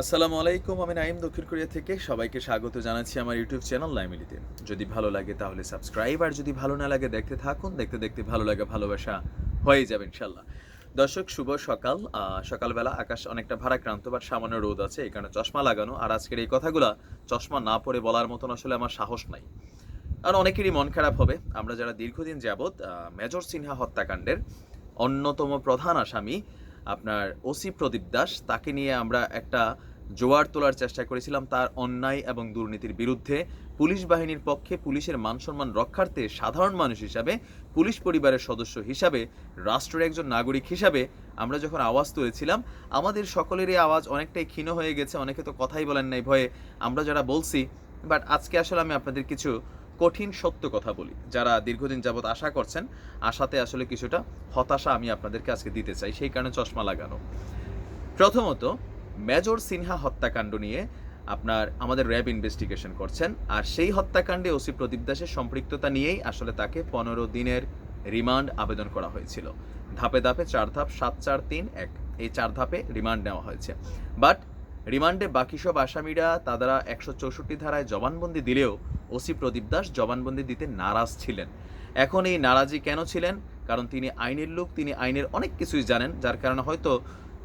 আসসালামু আলাইকুম, আমি নাইম দক্ষিণ কোরিয়া থেকে। সবাইকে স্বাগত জানাচ্ছি আমার ইউটিউব চ্যানেল লাইমিলিতে যদি ভালো লাগে তাহলে সাবস্ক্রাইব, আর যদি ভালো না লাগে দেখতে থাকুন। দেখতে দেখতে ভালো লাগে, ভালোবাসা হয়ে যাবে ইনশাল্লাহ দর্শক, শুভ সকাল। সকালবেলা আকাশ অনেকটা ভারাক্রান্ত বা সামান্য রোদ আছে কারণে চশমা লাগানো। আর আজকের এই কথাগুলা চশমা না পরে বলার মতন আসলে আমার সাহস নাই। আর অনেকেরই মন খারাপ হবে। আমরা যারা দীর্ঘদিন যাবৎ মেজর সিনহা হত্যাকাণ্ডের অন্যতম প্রধান আসামি আপনার ওসি প্রদীপ দাস, তাকে নিয়ে আমরা একটা জোয়ার তোলার চেষ্টা করেছিলাম তার অন্যায় এবং দুর্নীতির বিরুদ্ধে। পুলিশ বাহিনীর পক্ষে পুলিশের মান সম্মান রক্ষার্থে সাধারণ মানুষ হিসাবে, পুলিশ পরিবারের সদস্য হিসাবে, রাষ্ট্রের একজন নাগরিক হিসাবে আমরা যখন আওয়াজ তুলেছিলাম, আমাদের সকলেরই আওয়াজ অনেকটাই ক্ষীণ হয়ে গেছে, অনেকে তো কথাই বলেন নাই ভয়ে। আমরা যারা বলছি বাট আজকে আসলে আমি আপনাদের কিছু কঠিন সত্য কথা বলি। যারা দীর্ঘদিন যাবৎ আশা করছেন, আশাতে আসলে কিছুটা হতাশা আমি আপনাদেরকে আজকে দিতে চাই, সেই কারণে চশমা লাগানো। প্রথমত, মেজর সিনহা হত্যাকাণ্ড নিয়ে আপনার, আমাদের র্যাব ইনভেস্টিগেশন করছেন, আর সেই হত্যাকাণ্ডে ওসি প্রদীপ দাসের সম্পৃক্ততা নিয়েই আসলে তাকে পনেরো দিনের রিমান্ড আবেদন করা হয়েছিল। ধাপে ধাপে চার ধাপ, সাত চার তিন, এক, এই চার ধাপে রিমান্ড নেওয়া হয়েছে। বাট, রিমান্ডে বাকি সব আসামিরা তারা একশো চৌষট্টি ধারায় জবানবন্দি দিলেও ওসি প্রদীপ দাস জবানবন্দি দিতে নারাজ ছিলেন। এখন এই নারাজি কেন ছিলেন? কারণ তিনি আইনের লোক, তিনি আইনের অনেক কিছুই জানেন, যার কারণে হয়তো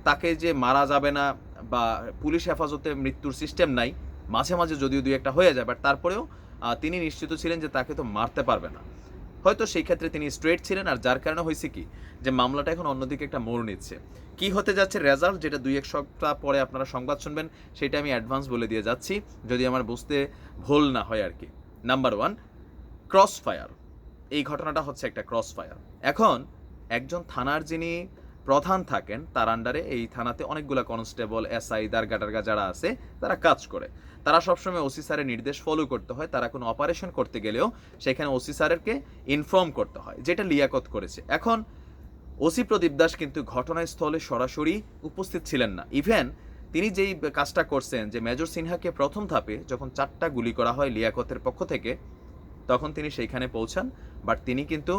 তাকে যে মারা যাবে না বা পুলিশ হেফাজতে মৃত্যুর সিস্টেম নাই, মাঝে মাঝে যদিও দুই একটা হয়ে যায় বাট তারপরেও তিনি নিশ্চিত ছিলেন যে তাকে তো মারতে পারবে না। হয়তো সেই ক্ষেত্রে তিনি স্ট্রেট ছিলেন, আর যার কারণে হয়েছে কি? যে মামলাটা এখন অন্যদিকে একটা মোড় নিচ্ছে। কি হতে যাচ্ছে রেজাল্ট যেটা দুই এক সপ্তাহ পরে আপনারা সংবাদ শুনবেন, সেটা আমি অ্যাডভান্স বলে দিয়ে যাচ্ছি, যদি আমার বুঝতে ভুল না হয় আর কি। নাম্বার ওয়ান ক্রস ফায়ার এই ঘটনাটা হচ্ছে একটা ক্রস ফায়ার এখন একজন থানার যিনি প্রধান থাকেন, তার আন্ডারে এই থানাতে অনেকগুলো কনস্টেবল এসআই দারগা টারগা যারা আছে, তারা কাজ করে। তারা সবসময় ওসি স্যারের নির্দেশ ফলো করতে হয়, তারা কোনো অপারেশন করতে গেলেও সেখানে ওসি স্যারেরকে ইনফর্ম করতে হয়, যেটা লিয়াকত করেছে। এখন ওসি প্রদীপ দাস কিন্তু ঘটনাস্থলে সরাসরি উপস্থিত ছিলেন না। ইভেন তিনি যেই কাজটা করছেন, যে মেজর সিনহাকে প্রথম ধাপে যখন চারটা গুলি করা হয় লিয়াকতের পক্ষ থেকে, তখন তিনি সেইখানে পৌঁছান বাট তিনি কিন্তু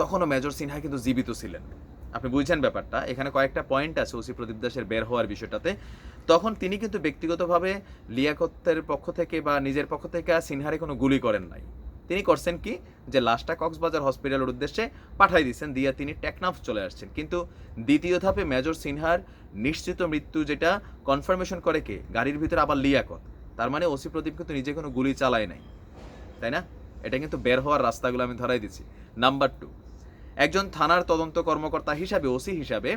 তখনও মেজর সিনহা কিন্তু জীবিত ছিলেন। আপনি বুঝছেন ব্যাপারটা, এখানে কয়েকটা পয়েন্ট আছে ওসি প্রদীপ দাসের বের হওয়ার বিষয়টাতে। তখন তিনি কিন্তু ব্যক্তিগতভাবে লিয়াকতের পক্ষ থেকে বা নিজের পক্ষ থেকে সিনহারে কোনো গুলি করেন নাই। তিনি করছেন কি? যে লাশটা কক্সবাজার হসপিটালের উদ্দেশ্যে পাঠাই দিয়েছেন দিয়ে তিনি টেকনাফ চলে আসছেন। কিন্তু দ্বিতীয় ধাপে মেজর সিনহার নিশ্চিত মৃত্যু যেটা কনফার্মেশন করে কে? গাড়ির ভিতরে আবার লিয়াকত। তার মানে ওসি প্রদীপ কিন্তু নিজে কোনো গুলি চালায় নাই। তাই না? এটা কিন্তু বের হওয়ার রাস্তাগুলো আমি ধরাই দিচ্ছি। নাম্বার টু একজন থানার তদন্ত কর্মকর্তা হিসাবে, ওসি হিসাবে,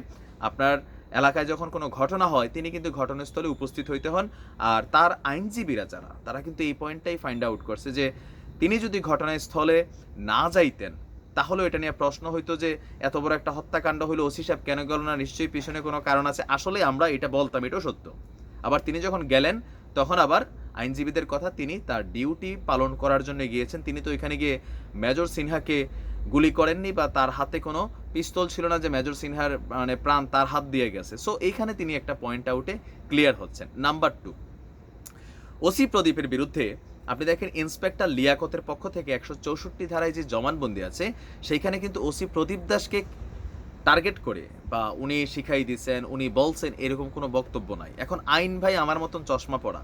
আপনার এলাকায় যখন কোনো ঘটনা হয়, তিনি কিন্তু ঘটনাস্থলে উপস্থিত হইতে হন। আর তার আইনজীবীরা যারা, তারা কিন্তু এই পয়েন্টটাই ফাইন্ড আউট করছে যে, তিনি যদি ঘটনাস্থলে না যাইতেন, তাহলেও এটা নিয়ে প্রশ্ন হইতো যে, এত বড় একটা হত্যাকাণ্ড হলো ওসি সাহেব কেন গেল না? নিশ্চয়ই পিছনে কোনো কারণ আছে। আসলে আমরা এটা বলতাম, এটাও সত্য। আবার তিনি যখন গেলেন, তখন আবার আইনজীবীদের কথা তিনি তার ডিউটি পালন করার জন্য গিয়েছেন। তিনি তো এখানে গিয়ে মেজর সিনহাকে গুলি করেননি বা তার হাতে কোনো পিস্তল ছিল না যে মেজর সিনহার মানে প্রাণ তার হাত দিয়ে গেছে। সো এইখানে তিনি একটা পয়েন্ট আউটে ক্লিয়ার হচ্ছেন। নাম্বার টু ওসি প্রদীপের বিরুদ্ধে আপনি দেখেন ইন্সপেক্টর লিয়াকতের পক্ষ থেকে একশো চৌষট্টি ধারায় যে জমানবন্দি আছে, সেইখানে কিন্তু ওসি প্রদীপ দাসকে টার্গেট করে বা উনি শিখাই দিচ্ছেন, উনি বলছেন এরকম কোনো বক্তব্য নাই। এখন আইন ভাই আমার মতন চশমা পড়া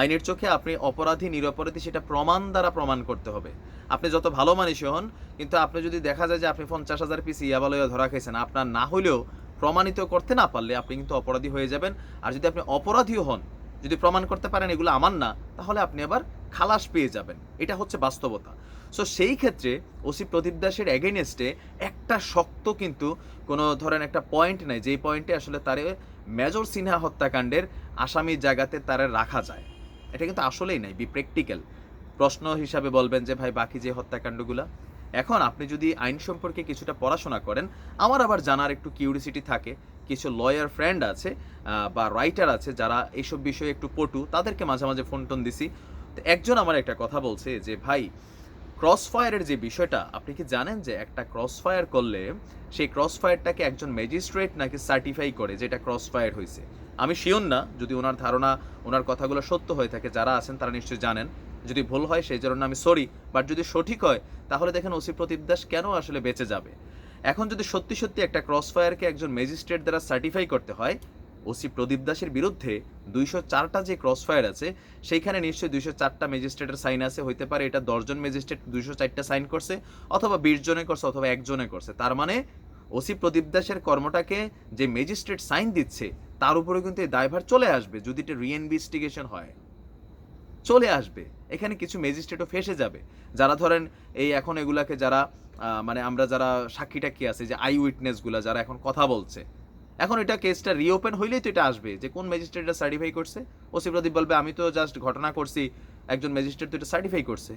আইনের চোখে আপনি অপরাধী, নিরপরাধী সেটা প্রমাণ দ্বারা প্রমাণ করতে হবে। আপনি যত ভালো মানুষই হন, কিন্তু আপনি যদি দেখা যায় যে আপনি পঞ্চাশ হাজার পিস ইয়াবালয়া ধরা খাইছেন আপনার না হলেও প্রমাণিত করতে না পারলে আপনি কিন্তু অপরাধী হয়ে যাবেন। আর যদি আপনি অপরাধীও হন, যদি প্রমাণ করতে পারেন এগুলো আমার না, তাহলে আপনি আবার খালাস পেয়ে যাবেন। এটা হচ্ছে বাস্তবতা। সো সেই ক্ষেত্রে ওসি প্রদীপ দাসের এগেনস্টে একটা শক্ত কিন্তু কোনো ধরেন একটা পয়েন্ট নাই, যেই পয়েন্টে আসলে তারে মেজর সিনহা হত্যাকাণ্ডের আসামির জায়গাতে তারে রাখা যায়। এটা কিন্তু আসলেই নাই বি প্র্যাকটিক্যাল প্রশ্ন হিসাবে বলবেন যে, ভাই, বাকি যে হত্যাকাণ্ডগুলা? এখন আপনি যদি আইন সম্পর্কে কিছুটা পড়াশোনা করেন, আমার আবার জানার একটু কিউরিসিটি থাকে। কিছু লয়ার ফ্রেন্ড আছে বা রাইটার আছে, যারা এইসব বিষয়ে একটু পটু, তাদেরকে মাঝে মাঝে ফোন টোন দিছি। তো একজন আমার একটা কথা বলছে যে, ভাই ক্রস ফায়ারের যে বিষয়টা, আপনি কি জানেন যে, একটা ক্রস ফায়ার করলে সেই ক্রস ফায়ারটাকে একজন ম্যাজিস্ট্রেট নাকি সার্টিফাই করে, যেটা ক্রস ফায়ার হয়েছে আমি শিওর না, যদি ওনার ধারণা, ওনার কথাগুলো সত্য হয়ে থাকে, যারা আছেন তারা নিশ্চয়ই জানেন। যদি ভুল হয়, সেই জন্য আমি সরি বাট যদি সঠিক হয়, তাহলে দেখেন ওসি প্রদীপ দাস কেন আসলে বেঁচে যাবে? এখন যদি সত্যি সত্যি একটা ক্রস ফায়ারকে একজন ম্যাজিস্ট্রেট দ্বারা সার্টিফাই করতে হয়, ওসি প্রদীপ দাসের বিরুদ্ধে দুইশো চারটা যে ক্রস ফায়ার আছে, সেইখানে নিশ্চয়ই দুইশো চারটা ম্যাজিস্ট্রেটের সাইন আছে। হইতে পারে এটা দশজন ম্যাজিস্ট্রেট দুইশো চারটা সাইন করছে, অথবা বিশ জনে করছে, অথবা একজনে করছে। তার মানে ওসি প্রদীপ দাসের কর্মটাকে যে ম্যাজিস্ট্রেট সাইন দিচ্ছে তার উপরে কিন্তু এই দায়ভার চলে আসবে যদি এটা রিইনভেস্টিগেশন হয়। চলে আসবে। এখানে কিছু ম্যাজিস্ট্রেটও ফেসে যাবে। যারা ধরেন এই এখন এগুলাকে যারা মানে আমরা যারা সাক্ষী টাক্ষী আছে, যে আই উইটনেসগুলা যারা এখন কথা বলছে। এখন এটা কেসটা রিওপেন হইলেই তো এটা আসবে যে কোন ম্যাজিস্ট্রেট এটা সার্টিফাই করছে? ওসি প্রদীপ বলবে, আমি তো জাস্ট ঘটনা করছি, একজন ম্যাজিস্ট্রেট তো এটা সার্টিফাই করছে।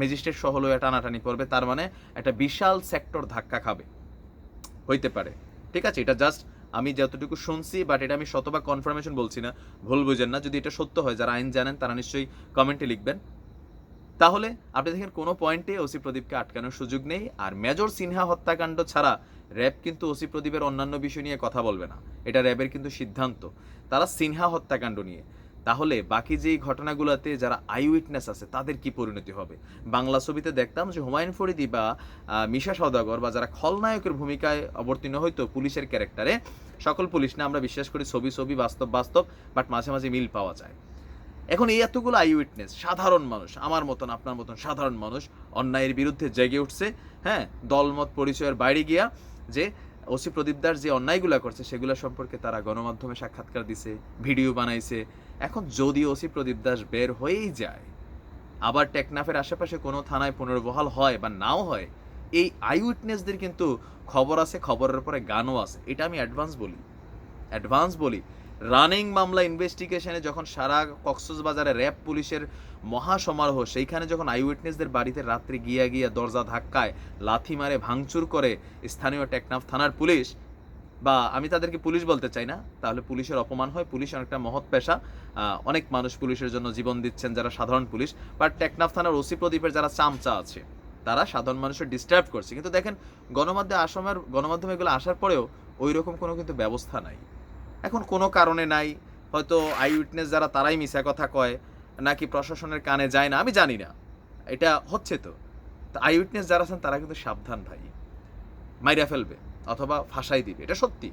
ম্যাজিস্ট্রেট সহ হলেও টানাটানি পড়বে তার মানে একটা বিশাল সেক্টর ধাক্কা খাবে। হইতে পারে। ঠিক আছে? এটা জাস্ট আমি যতটুকু শুনছি বাট এটা আমি শতভাগ কনফার্মেশন বলছি না, ভুল বুঝেন না। যদি এটা সত্য হয়, যারা আইন জানেন, তারা নিশ্চয়ই কমেন্টে লিখবেন। তাহলে আপনি দেখেন, কোনো পয়েন্টে ওসি প্রদীপকে আটকানোর সুযোগ নেই, আর মেজর সিনহা হত্যাকাণ্ড ছাড়া র্যাব কিন্তু ওসি প্রদীপের অন্যান্য বিষয় নিয়ে কথা বলবে না। এটা র্যাবের কিন্তু সিদ্ধান্ত। তারা সিনহা হত্যাকাণ্ড নিয়ে। তাহলে বাকি যেই ঘটনাগুলোতে যারা আই উইটনেস আছে, তাদের কি পরিণতি হবে? বাংলা ছবিতে দেখতাম যে হুমায়ুন ফরিদি বা মিশা সওদাগর বা যারা খলনায়কের ভূমিকায় অবতীর্ণ হইতো পুলিশের ক্যারেক্টারে, সকল পুলিশ না, আমরা বিশ্বাস করি ছবি ছবি বাস্তব বাস্তব, বাট মাঝে মাঝে মিল পাওয়া যায়। এখন এই এতগুলো আই উইটনেস, সাধারণ মানুষ, আমার মতন, আপনার মতন সাধারণ মানুষ অন্যায়ের বিরুদ্ধে জেগে উঠছে হ্যাঁ? দলমত পরিচয়ের বাইরে গিয়া যে ওসি প্রদীপ দাস যে অন্যায়গুলো করছে, সেগুলো সম্পর্কে তারা গণমাধ্যমে সাক্ষাৎকার দিছে, ভিডিও বানাইছে এখন যদি ওসি প্রদীপ দাস বের হয়েই যায়, আবার টেকনাফের আশেপাশে কোনো থানায় পুনর্বহাল হয় বা নাও হয়, এই আই উইটনেসদের কিন্তু খবর আছে, খবরের পরে গানও আছে। এটা আমি অ্যাডভান্স বলি। অ্যাডভান্স বলি রানিং মামলা ইনভেস্টিগেশনে যখন সারা কক্সবাজারে র্যাব পুলিশের মহাসমারোহ, সেইখানে যখন আই উইটনেসদের বাড়িতে রাত্রে গিয়া গিয়া দরজা ধাক্কায়, লাথি মারে, ভাঙচুর করে স্থানীয় টেকনাফ থানার পুলিশ বা আমি তাদেরকে পুলিশ বলতে চাই না, তাহলে পুলিশের অপমান হয়, পুলিশ অনেকটা মহৎ পেশা। অনেক মানুষ পুলিশের জন্য জীবন দিচ্ছেন যারা সাধারণ পুলিশ বা টেকনাফ থানার ওসি প্রদীপের যারা চামচা আছে, তারা সাধারণ মানুষের ডিস্টার্ব করছে। কিন্তু দেখেন, গণমাধ্যমে আসামের গণমাধ্যমে এগুলো আসার পরেও ওই রকম কোনো কিন্তু ব্যবস্থা নাই। এখন কোনো কারণে নাই, হয়তো আই উইটনেস যারা তারাই মিশা কথা কয়, নাকি প্রশাসনের কানে যায় না, আমি জানি না। এটা হচ্ছে তো। আই উইটনেস যারা আছেন, তারা কিন্তু সাবধান ভাই, মাইরা ফেলবে। অথবা ফাঁসাই দিবে, এটা সত্যি।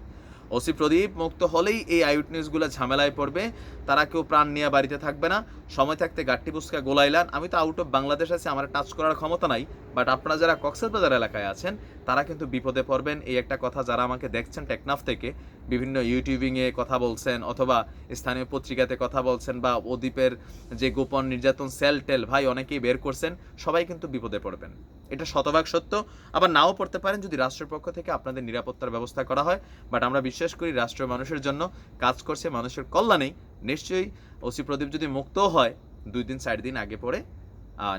ওসি প্রদীপ মুক্ত হলেই এই আইউট নিউজগুলো ঝামেলায় পড়বে, তারা কেউ প্রাণ নিয়ে বাড়িতে থাকবে না, সময় থাকতে গাট্টি পুস্কা গোলাইলান আমি তো আউট অফ বাংলাদেশ আছি, আমার টাচ করার ক্ষমতা নাই বাট আপনারা যারা কক্সবাজার এলাকায় আছেন, তারা কিন্তু বিপদে পড়বেন। এই একটা কথা যারা আমাকে দেখছেন টেকনাফ থেকে, বিভিন্ন ইউটিউবিংয়ে কথা বলছেন, অথবা স্থানীয় পত্রিকাতে কথা বলছেন, বা ওদ্বীপের যে গোপন নির্যাতন সেল টেল, ভাই, অনেকেই বের করছেন, সবাই কিন্তু বিপদে পড়বেন। এটা শতভাগ সত্য। আবার নাও পড়তে পারেন যদি রাষ্ট্রের পক্ষ থেকে আপনাদের নিরাপত্তার ব্যবস্থা করা হয়। বাট আমরা বিশ্বাস করি রাষ্ট্র মানুষের জন্য কাজ করছে, মানুষের কল্যাণেই। নিশ্চয়ই ওসি প্রদীপ যদি মুক্তও হয়, দুই দিন, চার দিন আগে পরে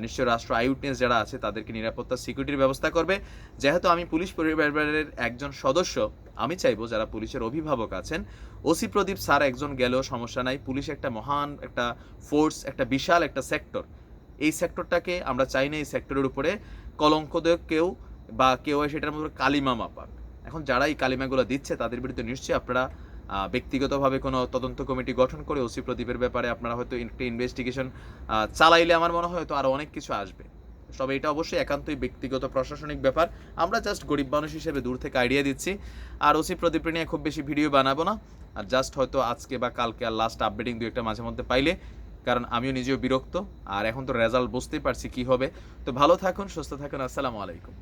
নিশ্চয়ই রাষ্ট্র আইউটনেস যারা আছে তাদেরকে নিরাপত্তা, সিকিউরিটির ব্যবস্থা করবে। যেহেতু আমি পুলিশ পরিবারের একজন সদস্য, আমি চাইব যারা পুলিশের অভিভাবক আছেন, ওসি প্রদীপ স্যার একজন গেলেও সমস্যা নাই। পুলিশ একটা মহান একটা ফোর্স একটা বিশাল একটা সেক্টর এই সেক্টরটাকে আমরা চাই না এই সেক্টরের উপরে কলঙ্ক কেউ বা কেউ সেটার মধ্যে কালিমা মাপাক। এখন যারা এই কালিমাগুলো দিচ্ছে, তাদের বিরুদ্ধে নিশ্চয়ই আপনারা ব্যক্তিগতভাবে কোনো তদন্ত কমিটি গঠন করে ওসি প্রদীপের ব্যাপারে আপনারা হয়তো একটা ইনভেস্টিগেশন চালাইলে আমার মনে হয় তো আরও অনেক কিছু আসবে। তবে এটা অবশ্যই একান্তই ব্যক্তিগত প্রশাসনিক ব্যাপার। আমরা জাস্ট গরিব মানুষ হিসেবে দূর থেকে আইডিয়া দিচ্ছি। আর ওসি প্রদীপ নিয়ে খুব বেশি ভিডিও বানাবো না। আর জাস্ট হয়তো আজকে বা কালকে আর লাস্ট আপডেটিং দু একটা মাঝে মধ্যে পাইলে কারণ আমিও নিজেও বিরক্ত, আর এখন তো রেজাল্ট বুঝতেই পারছি কি হবে। তো ভালো থাকুন, সুস্থ থাকুন, আসসালামু আলাইকুম।